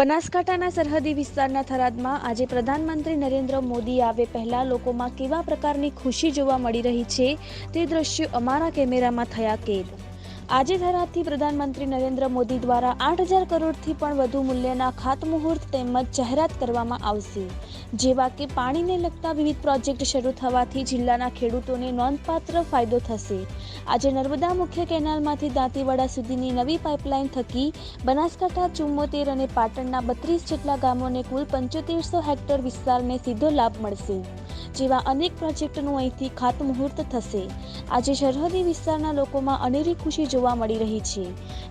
બનાસકાંઠાના સરહદી વિસ્તારના થરાદમાં આજે પ્રધાનમંત્રી નરેન્દ્ર મોદી આવે પહેલા લોકોમાં કેવા પ્રકારની ખુશી જોવા મળી રહી છે તે દ્રશ્યો અમારા કેમેરામાં થયા કેદ. આજે થરાદથી પ્રધાનમંત્રી નરેન્દ્ર મોદી દ્વારા આઠ હજાર કરોડથી પણ વધુ મૂલ્યના ખાતમુહૂર્ત તેમજ જાહેરાત કરવામાં આવશે. જેવા કે પાણીને લગતા વિવિધ પ્રોજેક્ટ શરૂ થવાથી જિલ્લાના ખેડૂતોને નોંધપાત્ર ફાયદો થશે. આજે નર્મદા મુખ્ય કેનાલમાંથી દાંતીવાડા સુધીની નવી પાઇપલાઇન થકી બનાસકાંઠા, ચુમ્મોતેર અને પાટણના બત્રીસ જેટલા ગામોને કુલ પંચોતેરસો હેક્ટર વિસ્તારને સીધો લાભ મળશે, જેવા અનેક પ્રોજેક્ટનું અહીંથી ખાતમુહૂર્ત થશે. આજે સરહદી વિસ્તારના લોકોમાં અનેરી ખુશી જોવા મળી રહી છે.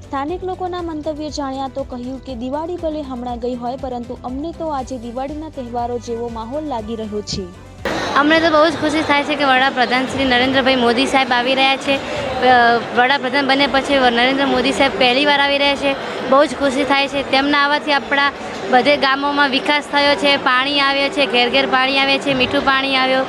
સ્થાનિક લોકોના મંતવ્ય જાણ્યા તો કહ્યું કે દિવાળી ભલે હમણાં ગઈ હોય, પરંતુ અમને તો આજે દિવાળીના તહેવારો જેવો માહોલ લાગી રહ્યો છે. અમને તો બહુ જ ખુશી થાય છે કે વડાપ્રધાન શ્રી નરેન્દ્રભાઈ મોદી સાહેબ આવી રહ્યા છે. વડાપ્રધાન બન્યા પછી નરેન્દ્ર મોદી સાહેબ પહેલી વાર આવી રહ્યા છે. બહુ જ ખુશી થાય છે. તેમના આવવાથી આપણા બધે ગામોમાં વિકાસ થયો છે. પાણી આવ્યો છે, ઘેર ઘેર પાણી આવે છે, મીઠું પાણી આવ્યો.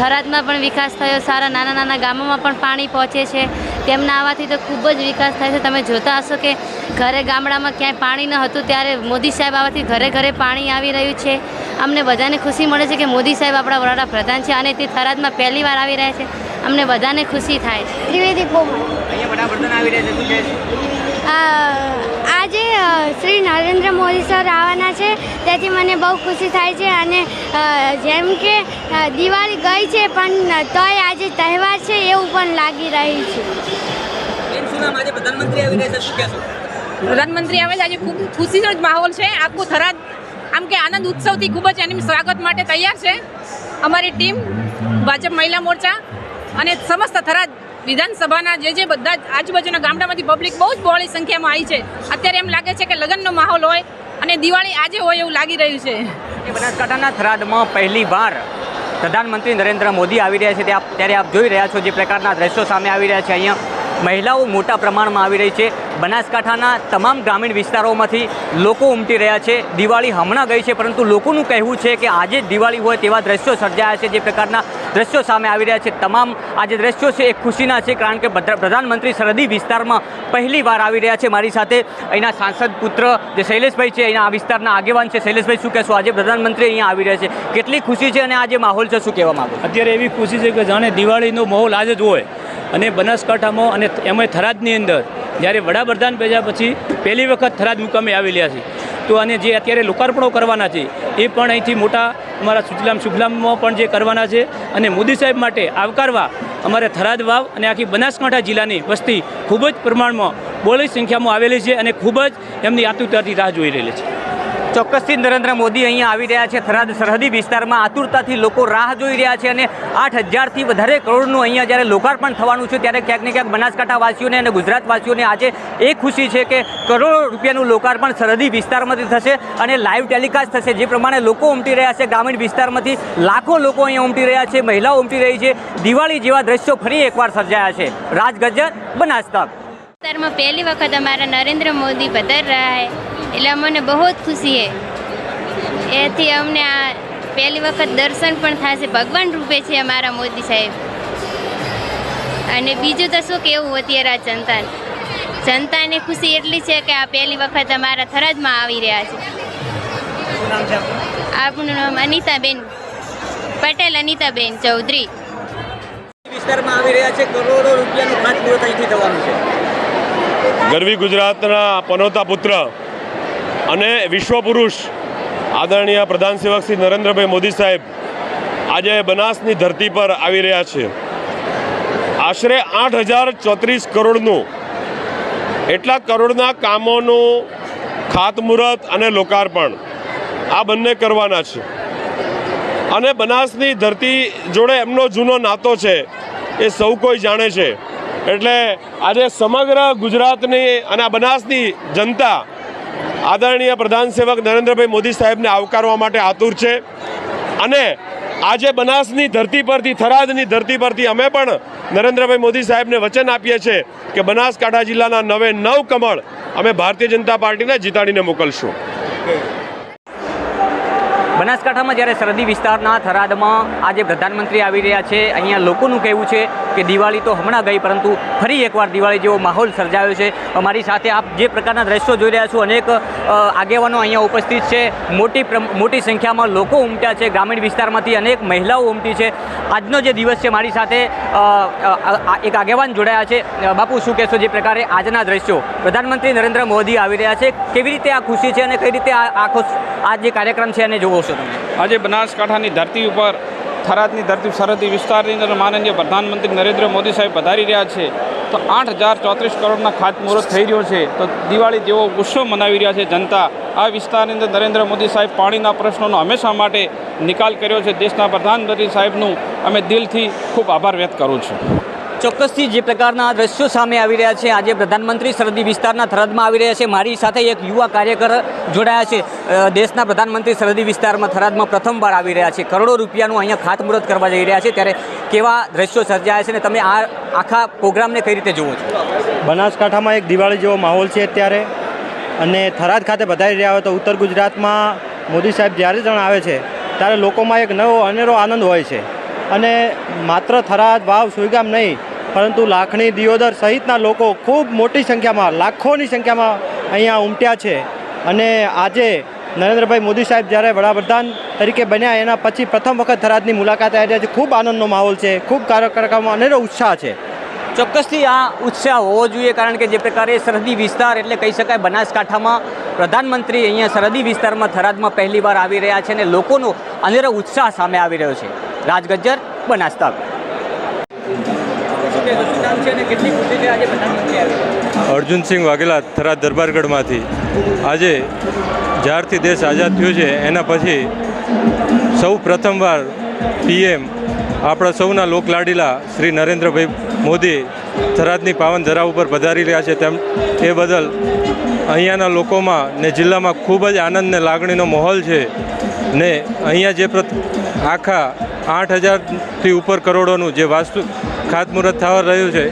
થરાદમાં પણ વિકાસ થયો સારા નાના નાના ગામોમાં પણ પાણી પહોંચે છે. તેમના આવવાથી તો ખૂબ જ વિકાસ થાય છે. તમે જોતા હશો કે ઘરે ગામડામાં ક્યાંય પાણી ન હતું ત્યારે મોદી સાહેબ આવવાથી ઘરે ઘરે પાણી આવી રહ્યું છે. અમને બધાને ખુશી મળે છે કે મોદી સાહેબ આપણા વડાપ્રધાન છે અને તે થરાદમાં પહેલી વાર આવી રહ્યા છે. અમને બધાને ખુશી થાય છે. ત્રિવેદી કોમલ અહીંયા વડાપ્રધાન આવી રહ્યા છે શું છે? આજે અ, શ્રી નરેન્દ્ર મોદી સર આવવાના છે. તેથી મને બહુ ખુશી થાય છે અને જેમ કે દિવાળી ગઈ છે પણ તોય આજે તહેવાર છે એવું પણ લાગી રહ્યું છે. પ્રધાનમંત્રી આવે છે આજે ખૂબ ખુશીનો જ માહોલ છે. આખું થરાદ આમ કે આનંદ ઉત્સવથી ખૂબ જ એની સ્વાગત માટે તૈયાર છે. અમારી ટીમ ભાજપ મહિલા મોરચા અને સમસ્ત થરાદ વિધાનસભાના જે જે બધા આજુબાજુના ગામડામાંથી પબ્લિક બહુ જ બહોળી સંખ્યામાં આવી છે. અત્યારે એમ લાગે છે કે લગ્નનો માહોલ હોય અને દિવાળી આજે હોય એવું લાગી રહ્યું છે. બનાસકાંઠાના થરાદમાં પહેલી વાર પ્રધાનમંત્રી નરેન્દ્ર મોદી આવી રહ્યા છે. ત્યારે આપ જોઈ રહ્યા છો જે પ્રકારના દ્રશ્યો સામે આવી રહ્યા છે અહીંયા. મહિલાઓ મોટા પ્રમાણમાં આવી રહી છે. બનાસકાંઠાના તમામ ગ્રામીણ વિસ્તારોમાંથી લોકો ઉમટી રહ્યા છે. દિવાળી હમણાં ગઈ છે, પરંતુ લોકોનું કહેવું છે કે આજે દિવાળી હોય તેવા દ્રશ્યો સર્જાયા છે, જે પ્રકારના દ્રશ્યો સામે આવી રહ્યા છે. તમામ આ જે દ્રશ્યો છે, એ ખુશીના છે, કારણ કે પ્રધાનમંત્રી સરહદી વિસ્તારમાં પહેલી વાર આવી રહ્યા છે મારી સાથે. અહીંના સાંસદ પુત્ર જે શૈલેષભાઈ છે, અહીંના આ વિસ્તારના આગેવાન છે. શૈલેષભાઈ, શું કહેશો? આજે પ્રધાનમંત્રી અહીંયા આવી રહ્યા છે. કેટલી ખુશી છે અને આ જે માહોલ છે, શું કહેવા માગો અત્યારે એવી ખુશી છે કે જાણે દિવાળીનો માહોલ આજે જ હોય. અને બનાસકાંઠામાં અને એમાંય થરાદની અંદર જ્યારે વડાપ્રધાન ભેજા પછી પહેલી વખત થરાદ મુકામે આવેલા છે. તો અને જે અત્યારે લોકાર્પણો કરવાના છે, એ પણ અહીંથી મોટા અમારા સુજલામ સુફલામમાં પણ જે કરવાના છે અને મોદી સાહેબ માટે આવકારવા અમારે થરાદ વાવ અને આખી બનાસકાંઠા જિલ્લાની વસ્તી ખૂબ જ પ્રમાણમાં બોલી સંખ્યામાં આવેલી છે અને ખૂબ જ એમની આતુરતાથી રાહ જોઈ રહેલી છે. ચોક્કસથી નરેન્દ્ર મોદી અહીંયા આવી રહ્યા છે. થરાદ સરહદી વિસ્તારમાં આતુરતાથી લોકો રાહ જોઈ રહ્યા છે અને આઠ હજારથી વધારે કરોડનું અહીંયા જ્યારે લોકાર્પણ થવાનું છે ત્યારે ક્યાંક ને ક્યાંક બનાસકાંઠાવાસીઓને અને ગુજરાતવાસીઓને આજે એ ખુશી છે કે કરોડો રૂપિયાનું લોકાર્પણ સરહદી વિસ્તારમાંથી થશે અને લાઈવ ટેલિકાસ્ટ થશે. જે પ્રમાણે લોકો ઉમટી રહ્યા છે, ગ્રામીણ વિસ્તારમાંથી લાખો લોકો અહીંયા ઉમટી રહ્યા છે, મહિલાઓ ઉમટી રહી છે. દિવાળી જેવા દ્રશ્યો ફરી એકવાર સર્જાયા છે. રાજ ગજ્જર વિસ્તારમાં પહેલી વખત અમારા નરેન્દ્ર મોદી પધાર રહ્યા હે એટલે અમને બહુ જ ખુશી છે. એથી અમને આ પહેલી વખત દર્શન પણ થશે. ભગવાન રૂપે છે અમારા મોદી સાહેબ. અને બીજું તો શું કેવું અત્યારે આ જનતા જનતાને ખુશી એટલી છે કે આ પહેલી વખત અમારા થરાદમાં આવી રહ્યા છે. શું નામ છે આપનું? આપણું નામ અનિતાબેન પટેલ અનિતાબેન ચૌધરી. વિસ્તારમાં આવી રહ્યા છે. કરોડો રૂપિયાનું ખાતમુહૂર્ત અહીંથી થવાનું છે. ગરવી ગુજરાતના પનોતા પુત્ર અને વિશ્વપુરુષ આદરણીય પ્રધાન સેવક શ્રી નરેન્દ્રભાઈ મોદી સાહેબ આજે બનાસની ધરતી પર આવી રહ્યા છે. આશરે આઠ હજાર ચોત્રીસ કરોડનું એટલા કરોડના કામોનું ખાતમુહૂર્ત અને લોકાર્પણ આ બંને કરવાના છે. અને બનાસની ધરતી જોડે એમનો જૂનો નાતો છે એ સૌ કોઈ જાણે છે. એટલે આજે સમગ્ર ગુજરાતની અને આ બનાસની જનતા આદરણીય પ્રધાન સેવક નરેન્દ્રભાઈ મોદી સાહેબને આવકારવા માટે આતુર છે. અને આજે બનાસની ધરતી પરથી, થરાદની ધરતી પરથી અમે પણ નરેન્દ્રભાઈ મોદી સાહેબને વચન આપીએ છીએ કે બનાસકાંઠા જિલ્લાના નવે નવ કમળ અમે ભારતીય જનતા પાર્ટીને જીતાડીને મોકલશું. બનાસકાંઠામાં જ્યારે સરહદી વિસ્તારના થરાદમાં આજે પ્રધાનમંત્રી આવી રહ્યા છે, અહીંયા લોકોનું કહેવું છે કે દિવાળી તો હમણાં ગઈ, પરંતુ ફરી એકવાર દિવાળી જેવો માહોલ સર્જાયો છે. અમારી સાથે આપ જે પ્રકારના દ્રશ્યો જોઈ રહ્યા છો, અનેક આગેવાનો અહીંયા ઉપસ્થિત છે. મોટી મોટી સંખ્યામાં લોકો ઉમટ્યા છે, ગ્રામીણ વિસ્તારમાંથી અનેક મહિલાઓ ઉમટી છે. આજનો જે દિવસ છે મારી સાથે એક આગેવાન જોડાયા છે. બાપુ, શું કહેશો જે પ્રકારે આજના દ્રશ્યો? પ્રધાનમંત્રી નરેન્દ્ર મોદી આવી રહ્યા છે. કેવી રીતે આ ખુશી છે અને કઈ રીતે આ આખો આ જે કાર્યક્રમ છે એને જોવો છો તમે? આજે બનાસકાંઠાની ધરતી ઉપર થરાદની ધરતી સરહદી વિસ્તારની અંદર માનનીય પ્રધાનમંત્રી નરેન્દ્ર મોદી સાહેબ પધારી રહ્યા છે, તો આઠ હજાર ચોત્રીસ કરોડના ખાતમુહૂર્ત થઈ રહ્યો છે, તો દિવાળી જેવો ઉત્સવ મનાવી રહ્યા છે જનતા. આ વિસ્તારની અંદર નરેન્દ્ર મોદી સાહેબ પાણીના પ્રશ્નોનો હંમેશા માટે નિકાલ કર્યો છે? દેશના પ્રધાનમંત્રી સાહેબનું અમે દિલથી ખૂબ આભાર વ્યક્ત કરું છું. ચોક્કસથી જે પ્રકારના દ્રશ્યો સામે આવી રહ્યા છે, આજે પ્રધાનમંત્રી સરહદી વિસ્તારના થરાદમાં આવી રહ્યા છે. મારી સાથે એક યુવા કાર્યકર જોડાયા છે. દેશના પ્રધાનમંત્રી સરહદી વિસ્તારમાં થરાદમાં પ્રથમવાર આવી રહ્યા છે. કરોડો રૂપિયાનું અહીંયા ખાતમુહૂર્ત કરવા જઈ રહ્યા છે. ત્યારે કેવા દ્રશ્યો સર્જાયા છે અને તમે આ આખા પ્રોગ્રામને કઈ રીતે જુઓ છો? બનાસકાંઠામાં એક દિવાળી જેવો માહોલ છે અત્યારે. અને થરાદ ખાતે બધાઈ રહ્યા હોય તો ઉત્તર ગુજરાતમાં મોદી સાહેબ જ્યારે જણ આવે છે, ત્યારે લોકોમાં એક નવો અનેરો આનંદ હોય છે. અને માત્ર થરાદ વાવ, સુઈગામ નહીં પરંતુ લાખણી દિયોદર સહિતના લોકો ખૂબ મોટી સંખ્યામાં, લાખોની સંખ્યામાં અહીંયા ઉમટ્યા છે. અને આજે નરેન્દ્રભાઈ મોદી સાહેબ જ્યારે વડાપ્રધાન તરીકે બન્યા, એના પછી પ્રથમ વખત થરાદની મુલાકાત આવી રહ્યા છે. ખૂબ આનંદનો માહોલ છે, ખૂબ કાર્યક્રમમાં અનેરો ઉત્સાહ છે. ચોક્કસથી આ ઉત્સાહ હોવો જોઈએ, કારણ કે જે પ્રકારે સરહદી વિસ્તાર એટલે કહી શકાય બનાસકાંઠામાં પ્રધાનમંત્રી અહીંયા સરહદી વિસ્તારમાં થરાદમાં પહેલીવાર આવી રહ્યા છે અને લોકોનો અનેરો ઉત્સાહ સામે આવી રહ્યો છે. રાજગજ્જર બનાસતા અર્જુનસિંહ વાઘેલા થરાદ દરબારગઢમાંથી. આજે જ્યારથી દેશ આઝાદ થયો છે, એના પછી સૌ પ્રથમવાર પીએમ આપણા સૌના લોકલાડીલા શ્રી નરેન્દ્રભાઈ મોદી થરાદની પાવન ધરા ઉપર પધારી રહ્યા છે તેમ, એ બદલ અહીંયાના લોકોમાં ને જિલ્લામાં ખૂબ જ આનંદ ને લાગણીનો માહોલ છે ને અહીંયા જે પ્ર, આખા આઠ હજારથી ઉપર કરોડોનું જે વાસ્તુ ખાતમુહૂર્ત થવા રહ્યું છે.